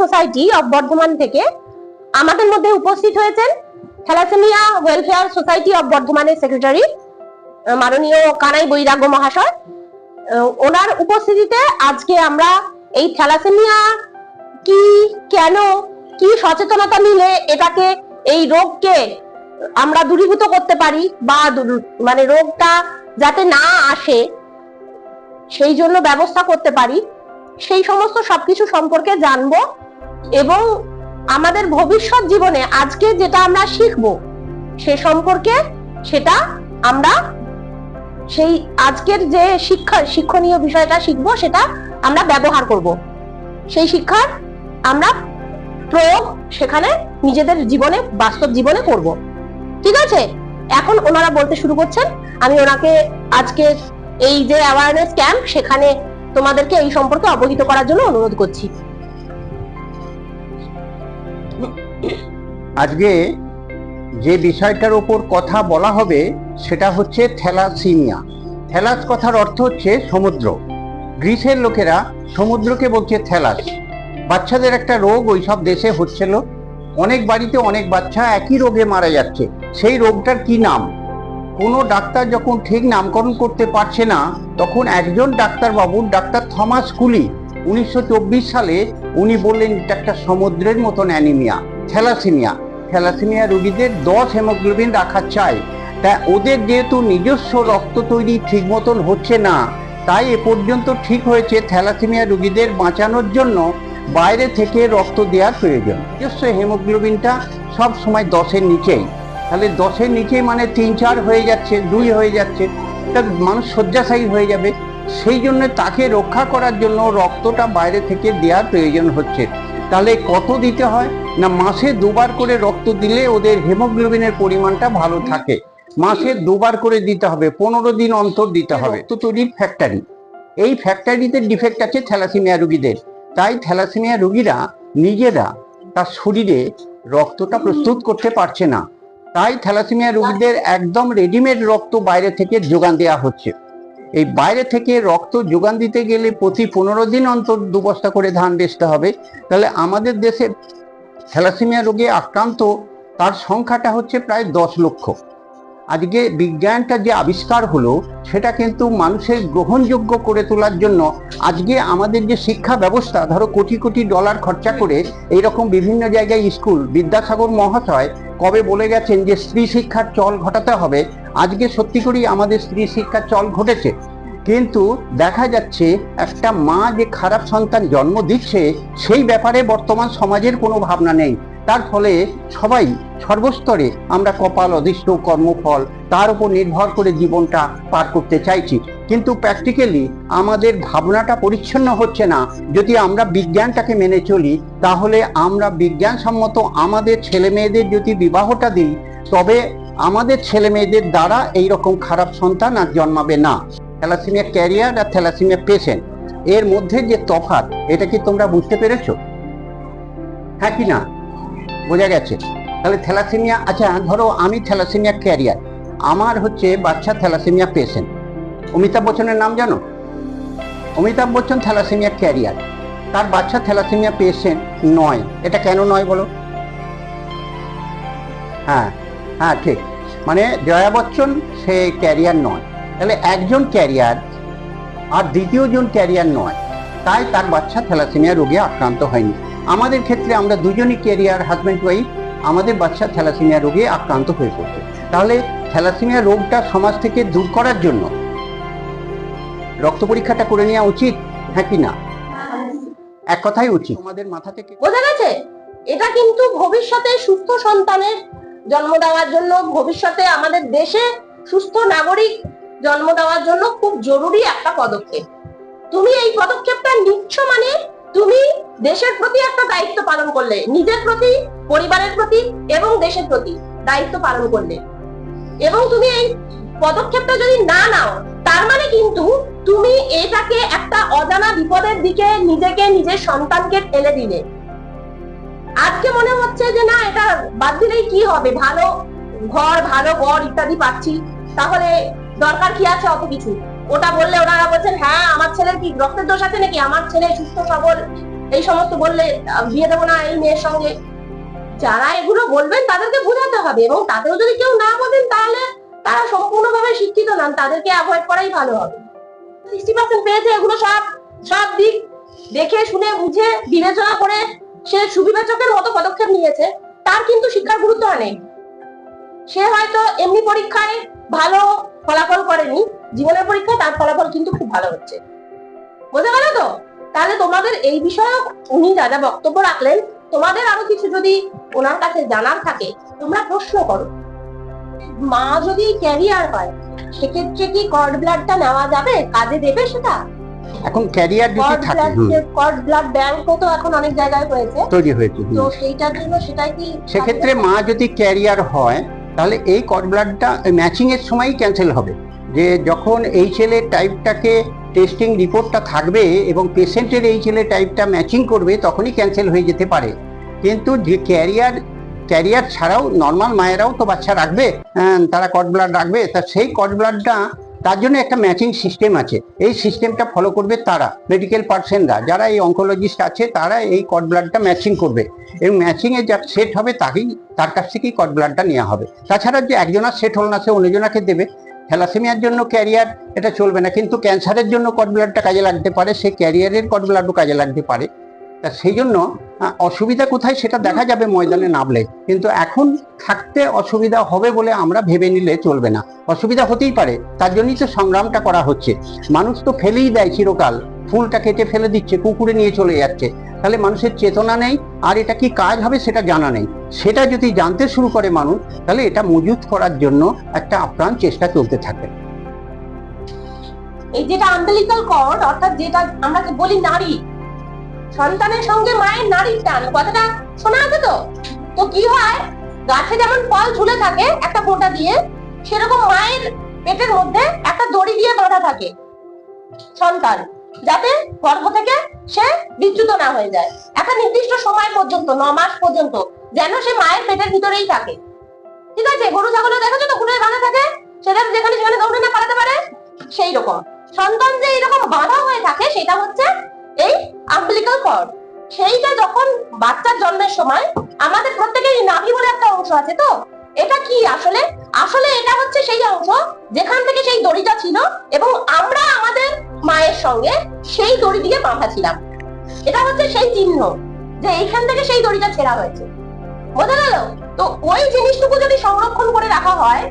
Society of Bardhaman থেকে আমাদের মধ্যে উপস্থিত হয়েছেন থ্যালাসেমিয়া ওয়েলফেয়ার সোসাইটি অফ বর্ধমানের সেক্রেটারি মাননীয় কানাই বৈরাগ্য মহাশয়। ওনার উপস্থিতিতে আজকে আমরা এই থ্যালাসেমিয়া কি, কেন, কি সচেতনতা নিলে এটাকে, এই রোগকে আমরা দূরীভূত করতে পারি বা মানে রোগটা যাতে না আসে, সেই জন্য ব্যবস্থা করতে পারি, সেই সমস্ত সবকিছু সম্পর্কে জানব। এবং আমাদের ভবিষ্যৎ জীবনে আজকে যেটা আমরা শিখব, সে সম্পর্কে সেটা আমরা সেই আজকের যে শিক্ষা, শিক্ষণীয় বিষয়টা শিখব, সেটা আমরা ব্যবহার করব। সেই শিক্ষার আমরা প্রয়োগ সেখানে নিজেদের জীবনে, বাস্তব জীবনে করব। ঠিক আছে? এখন ওনারা বলতে শুরু করছেন, আমি ওনাকে আজকে এই যে অ্যাওয়ারনেস ক্যাম্প সেখানে তোমাদেরকে এই সম্পর্কে অবহিত করার জন্য অনুরোধ করছি। আজকে যে বিষয়টার উপর কথা বলা হবে সেটা হচ্ছে থ্যালাসিমিয়া। থ্যালাস কথার অর্থ হচ্ছে সমুদ্র। গ্রিসের লোকেরা সমুদ্রকে বলছে থ্যালাস। বাচ্চাদের একটা রোগ ওই সব দেশে হচ্ছিল অনেক বাড়িতে অনেক বাচ্চা একই রোগে মারা যাচ্ছে। সেই রোগটার কি নাম? কোনো ডাক্তার যখন ঠিক নামকরণ করতে পারছে না, তখন একজন ডাক্তার বাবু ডাক্তার থমাস কুলি উনিশশো চব্বিশ সালে উনি বললেন এটা একটা সমুদ্রের মতন অ্যানিমিয়া, থ্যালাসিমিয়া। থ্যালাসিমিয়া রোগীদের দশ হেমোগ্লোবিন রাখা চাই। তা ওদের যেহেতু নিজস্ব রক্ত তৈরি ঠিক মতন হচ্ছে না, তাই এ পর্যন্ত ঠিক হয়েছে থ্যালাসিমিয়া রোগীদের বাঁচানোর জন্য বাইরে থেকে রক্ত দেওয়ার প্রয়োজন। নিজস্ব হেমোগ্লোবিনটা সব সময় দশের নিচেই। তাহলে দশের নিচে মানে তিন চার হয়ে যাচ্ছে, দুই হয়ে যাচ্ছে, তা মানুষ শয্যাশায়ী হয়ে যাবে। সেই জন্য তাকে রক্ষা করার জন্য রক্তটা বাইরে থেকে দেওয়ার প্রয়োজন হচ্ছে। তাহলে কত দিতে হয়? না মাসে দুবার করে রক্ত দিলে ওদের হেমোগ্লোবিনের পরিমাণটা ভালো থাকে। মাসে দুবার করে দিতে হবে, পনেরো দিন অন্তর দিতে হবে। তো তৈরির ফ্যাক্টরি এই ফ্যাক্টরিতে ডিফেক্ট আছে থ্যালাসিমিয়া রুগীদের। তাই থ্যালাসিমিয়া রুগীরা নিজেরা তার শরীরে রক্তটা প্রস্তুত করতে পারছে না। তাই থ্যালাসিমিয়া রোগীদের একদম রেডিমেড রক্ত বাইরে থেকে যোগান দেওয়া হচ্ছে। এই বাইরে থেকে রক্ত যোগান দিতে গেলে প্রতি পনেরো দিন অন্তর দু বস্তা করে ধান বেচতে হবে। তাহলে আমাদের দেশে থ্যালাসিমিয়া রোগে আক্রান্ত তার সংখ্যাটা হচ্ছে প্রায় দশ লক্ষ। আজকে বিজ্ঞানটা যে আবিষ্কার হলো, সেটা কিন্তু মানুষের গ্রহণযোগ্য করে তোলার জন্য আজকে আমাদের যে শিক্ষা ব্যবস্থা, ধরো কোটি কোটি ডলার খরচা করে এইরকম বিভিন্ন জায়গায় স্কুল, বিদ্যাসাগর মহাশয় কবে বলে গেছেন যে স্ত্রী শিক্ষার চল ঘটাতে হবে। আজকে সত্যি করেই আমাদের স্ত্রী শিক্ষার চল ঘটেছে। কিন্তু দেখা যাচ্ছে একটা মা যে খারাপ সন্তান জন্ম দিচ্ছে, সেই ব্যাপারে বর্তমান সমাজের কোনো ভাবনা নেই। তার ফলে সবাই সর্বস্তরে আমরা কপাল অধিষ্ঠ কর্মফল, তার উপর নির্ভর করে জীবনটা পার করতে চাইছি। কিন্তু প্র্যাকটিক্যালি আমাদের ভাবনাটা পরিচ্ছন্ন হচ্ছে না। যদি আমরা বিজ্ঞানটাকে মেনে চলি, তাহলে আমরা বিজ্ঞানসম্মত আমাদের ছেলে মেয়েদের যদি বিবাহটা দিই, তবে আমাদের ছেলে মেয়েদের দ্বারা এই রকম খারাপ সন্তান আর জন্মাবে না। থ্যালাসিমিয়া ক্যারিয়ার আর থ্যালাসিমিয়া পেশেন্ট, এর মধ্যে যে তফাৎ, এটা কি তোমরা বুঝতে পেরেছ? হ্যাঁ কি না? বোঝা গেছে। তাহলে থ্যালাসেমিয়া আচ্ছা ধরো আমি থ্যালাসেমিয়া ক্যারিয়ার। আমার হচ্ছে বাচ্চা থ্যালাসেমিয়া পেশেন্ট। অমিতাভ বচ্চনের নাম জানো? Amitabh Bachchan thalassemia carrier. তার বাচ্চা থ্যালাসেমিয়া পেশেন্ট নয়। এটা কেন নয় বলো? হ্যাঁ হ্যাঁ ঠিক। মানে জয়া বচ্চন, সে ক্যারিয়ার নয়। তাহলে একজন ক্যারিয়ার আর দ্বিতীয়জন ক্যারিয়ার নয়। তাই তার বাচ্চা থ্যালাসেমিয়া রোগে আক্রান্ত হয়নি। আমাদের ক্ষেত্রে আমরা দুজনই ক্যারিয়ার হাজব্যান্ড ওয়াইফ আমাদের বাচ্চা থ্যালাসেমিয়া রোগে আক্রান্ত হয়ে পড়ছে। তাহলে থ্যালাসেমিয়া রোগটা সমাজ থেকে দূর করার জন্য রক্ত পরীক্ষাটা করে নেওয়া উচিত হ্যাঁ কি না? এক কথাই উচিত। আমাদের মাথা থেকে বোঝা গেছে? এটা কিন্তু ভবিষ্যতে সুস্থ সন্তানের জন্ম দেওয়ার জন্য ভবিষ্যতে আমাদের দেশে সুস্থ নাগরিক জন্ম দেওয়ার জন্য খুব জরুরি একটা পদক্ষেপ। তুমি এই পদক্ষেপটা নিচ্ছ মানে তুমি দেশের প্রতি একটা দায়িত্ব পালন করলে, নিজের প্রতি, পরিবারের প্রতি এবং দেশের প্রতি দায়িত্ব পালন করলে। এবং তুমি এই পদক্ষেপটা যদি না নাও, তার মানে কিন্তু তুমি এটাকে একটা অজানা বিপদের দিকে নিজেকে, নিজের সন্তানকে ঠেলে দিলে। আজকে মনে হচ্ছে যে না, এটা বাদ দিলেই কি হবে? ভালো ঘর ভালো ঘর ইত্যাদি পাচ্ছি, তাহলে দরকার কি আছে অত কিছু? ওটা বললে ওনারা বলছেন হ্যাঁ আমার ছেলের কি রক্তের দোষ আছে নাকি? আমার ছেলে সুস্থ, সবল, এই সমস্ত বললে বিয়ে দেবো না এই মেয়ের সঙ্গে। যারা এগুলো বলবেন, তাদেরকে বোঝাতে হবে এবং তাতেও যদি কেউ না বোঝেন, তাহলে তারা সম্পূর্ণভাবে শিক্ষিত নন। তাদেরকে অ্যাভয়েড করাই ভালো হবে। সিক্সটি পার্সেন্ট পেয়েছে, এগুলো সব সব দিক দেখে, শুনে, বুঝে, বিবেচনা করে সে সুবিবেচকের মতো পদক্ষেপ নিয়েছে। তার কিন্তু শিক্ষার গুরুত্ব অনেক সে হয়তো এমনি পরীক্ষায় ভালো ফলাফল করেনি। জীবনের পরীক্ষা তার ফলাফল কিন্তু খুব ভালো হচ্ছে। বোঝা গেল তো? তাহলে তোমাদের এই বিষয়ে উনি যা যা বক্তব্য রাখলেন তোমাদের আরও কিছু যদি ওনার কাছে জানার থাকে তোমরা প্রশ্ন করো। মা যদি ক্যারিয়ার হয় সেক্ষেত্রে কি কর্ড ব্লাডটা নেওয়া যাবে? কাজে দেবে সেটা? এখন ক্যারিয়ার কর্ড থাকে কর্ড ব্লাড ব্যাংকও তো এখন অনেক জায়গায় হয়েছে। তৈরি হয়েছে তো সেইটার জন্য সেটাই কি সেক্ষেত্রে মা যদি ক্যারিয়ার হয় তাহলে এই কট ব্লাডটা ম্যাচিং এর সময়ই ক্যান্সেল হবে। যে যখন এই ছেলের টাইপটাকে টেস্টিং রিপোর্টটা থাকবে এবং পেশেন্টের এই ছেলে টাইপটা ম্যাচিং করবে, তখনই ক্যান্সেল হয়ে যেতে পারে। কিন্তু যে ক্যারিয়ার ক্যারিয়ার ছাড়াও নর্মাল মায়েরাও তো বাচ্চা রাখবে তারা কট ব্লাড রাখবে, তা সেই কট ব্লাডটা তার জন্য একটা ম্যাচিং সিস্টেম আছে। এই সিস্টেমটা ফলো করবে তারা মেডিকেল পার্সনরা যারা এই অঙ্কোলজিস্ট আছে, তারা এই কট ব্লাডটা ম্যাচিং করবে। এবং ম্যাচিংয়ে যা সেট হবে, তাকেই, তার কাছ থেকেই কট ব্লাডটা নেওয়া হবে। তাছাড়া যে একজনের সেট হল না, সে অন্যজনাকে দেবে। থ্যালাসেমিয়ার জন্য ক্যারিয়ার এটা চলবে না, কিন্তু ক্যান্সারের জন্য কট ব্লাডটা কাজে লাগতে পারে, সে ক্যারিয়ারের কট ব্লাডও কাজে লাগতে পারে। তা সেই জন্য অসুবিধা কোথায় সেটা দেখা যাবে ময়দানে নামলে, কিন্তু এখন থাকতে অসুবিধা হবে বলে আমরা ভেবে নিলে চলবে না। অসুবিধা হতেই পারে, তার জন্যই তো সংগ্রামটা করা হচ্ছে। মানুষ তো ফেলেই দেয় চিরকাল। ফুলটা কেটে ফেলে দিচ্ছে, কুকুরে নিয়ে চলে যাচ্ছে। তাহলে মানুষের চেতনা নেই, আর এটা কি কাজ হবে সেটা জানা নেই। সেটা যদি জানতে শুরু করে মানুষ, তাহলে এটা মজুত করার জন্য একটা আপ্রাণ চেষ্টা চলতে থাকে। এই যেটা আম্বেলিকাল কর্ড অর্থাৎ যেটা আমরা বলি নারী, সন্তানের সঙ্গে মায়ের নারীর টান, কথাটা শোনা আছে তো? তো কি হয়? গাছে যেমন ফল ঝুলে থাকে, একটা ফোঁটা দিয়ে, সেরকম মায়ের পেটের মধ্যে একটা দড়ি দিয়ে বাঁধা থাকে সন্তান। যাতে গর্ভ থেকে সে বিচ্যুত না হয়ে যায়। একটা নির্দিষ্ট সময় পর্যন্ত, ন মাস পর্যন্ত, যেন সে মায়ের পেটের ভিতরেই থাকে। ঠিক আছে? গরু ছাগল দেখেছ তো? খুঁড়ে বাঁধা থাকে? সেটা যেখানে সেখানে দৌড়ে না পালাতে পারে? সেই রকম। সন্তান যে এরকম বাঁধা হয়ে থাকে, সেটা হচ্ছে এই আম্বিলিকাল কর্ড সেইটা যখন বাচ্চার জন্মের সময়, আমাদের প্রত্যেকেরই নাভি বলে একটা অংশ আছে তো? এটা কি আসলে? আসলে এটা হচ্ছে সেই অংশ যেখান থেকে সেই দড়িটা ছিল এবং আমরা আমাদের মায়ের সঙ্গে সেই দড়ি দিয়ে বাঁধা ছিলাম এটা হচ্ছে সেই চিহ্ন যে এইখান থেকে সেই দড়িটা ছেঁড়া হয়েছে। বোঝা গেল? তো ওই জিনিসটুকু যদি সংরক্ষণ করে রাখা হয়,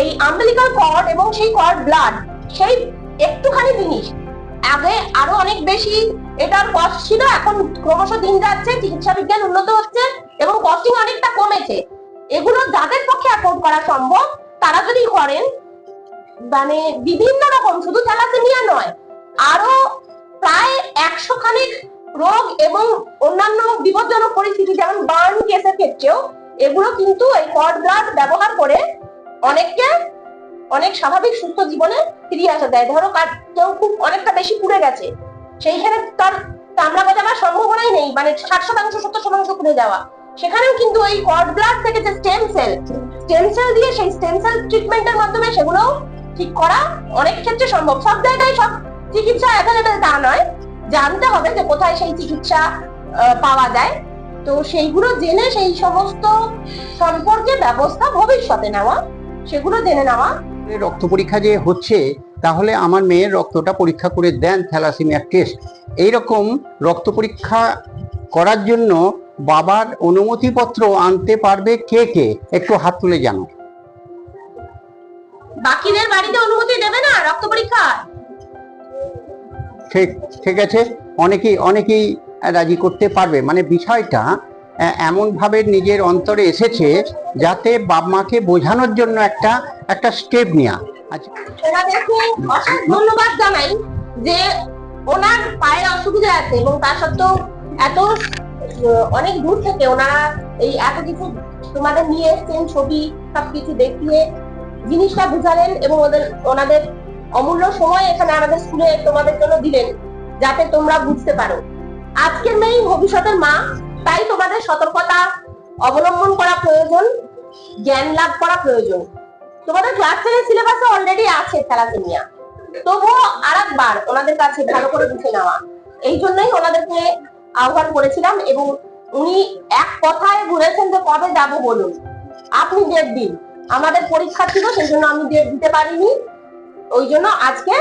এই আম্বিলিকাল কর্ড এবং সেই কর্ড ব্লাড সেই একটুখানি জিনিস, আগে আরও অনেক বেশি এটার কস্ট ছিল, এখন ক্রমশ দিন যাচ্ছে, চিকিৎসা বিজ্ঞান উন্নত হচ্ছে এবং কস্টিং অনেকটা কমেছে। এগুলো যাদের পক্ষে অ্যাফোর্ড করা সম্ভব, তারা যদি করেন মানে বিভিন্ন রকম, শুধু থ্যালাসেমিয়া নয়, আরও প্রায় একশো খানিক রোগ এবং অন্যান্য বিপজ্জনক পরিস্থিতি, যেমন বার্ন কেসের ক্ষেত্রেও, এগুলো কিন্তু এই কর্ড ব্লাড ব্যবহার করে অনেককে অনেক স্বাভাবিক সুস্থ জীবনে ফিরিয়ে আসা যায়। ধরো কার কেউ খুব অনেকটা বেশি পুড়ে গেছে সেইখানে তার চামড়া গজাবার সম্ভাবনাই নেই মানে ষাট শতাংশ, সত্তর শতাংশ পুড়ে যাওয়া। সেখানেও কিন্তু এই কর্ড ব্লাড থেকে যে স্টেম সেল স্টেম সেল দিয়ে সেই স্টেম সেল ট্রিটমেন্টের মাধ্যমে সেগুলো ঠিক করা অনেক ক্ষেত্রে সম্ভব। সব জায়গায় সব চিকিৎসা অ্যাভেলেবেল তা নয়। জানতে হবে যে কোথায় সেই চিকিৎসা পাওয়া যায়। তো সেইগুলো জেনে সেই সমস্ত সম্পর্কে ব্যবস্থা ভবিষ্যতে নেওয়া, সেগুলো জেনে নেওয়া। রক্ত পরীক্ষা যে হচ্ছে, তাহলে আমার মেয়ের রক্তটা পরীক্ষা করে দেন থ্যালাসেমিয়া টেস্ট। এইরকম রক্ত পরীক্ষা করার জন্য বাবার অনুমতিপত্র আনতে পারবে কে কে? একটু হাত তুলে জানো। বাকিদের বাড়িতে অনুমতি দেবে না রক্ত পরীক্ষা ঠিক ঠিক আছে। অনেকেই অনেকেই রাজি করতে পারবে। মানে বিষয়টা এমনভাবে নিজের অন্তরে এসেছে যাতে বাপ মাকে বোঝানোর জন্য একটা একটা স্টেপ নেওয়া আচ্ছা। ধন্যবাদ জানাই যে ওনার পায়ের অসুবিধা আছে এবং তা সত্ত্বেও এত অনেক দূর থেকে ওনারা এই এত কিছু তোমাদের নিয়ে এসছেন ছবি সবকিছু দেখিয়ে জিনিসটা বুঝালেন এবং ওদের, ওনাদের অমূল্য সময় এখানে আমাদের স্কুলে তোমাদের জন্য দিলেন, যাতে তোমরা বুঝতে পারো। আজকের মেয়ে ভবিষ্যতের মা, তাই তোমাদের সতর্কতা অবলম্বন করা প্রয়োজন, জ্ঞান লাভ করা প্রয়োজন। তোমাদের ক্লাস টেনের সিলেবাসে অলরেডি আছে থ্যালাসেমিয়া তবুও আরেকবার ওনাদের কাছে ভালো করে বুঝে নেওয়া। এই জন্যই ওনাদেরকে আহ্বান করেছিলাম এবং উনি এক কথায় বলেছেন যে কবে যাব বলুন। আপনি ডেট দিন। আমাদের পরীক্ষা ছিল সেই জন্য আমি ডেট দিতে পারিনি। ওই জন্য আজকে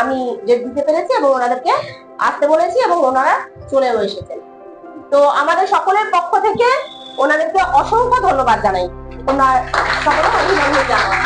আমি ডেট দিতে পেরেছি এবং ওনাদেরকে আসতে বলেছি এবং ওনারা চলেও এসেছেন। তো আমাদের সকলের পক্ষ থেকে ওনাদেরকে অসংখ্য ধন্যবাদ জানাই। ওনার অভিনন্দন জানাই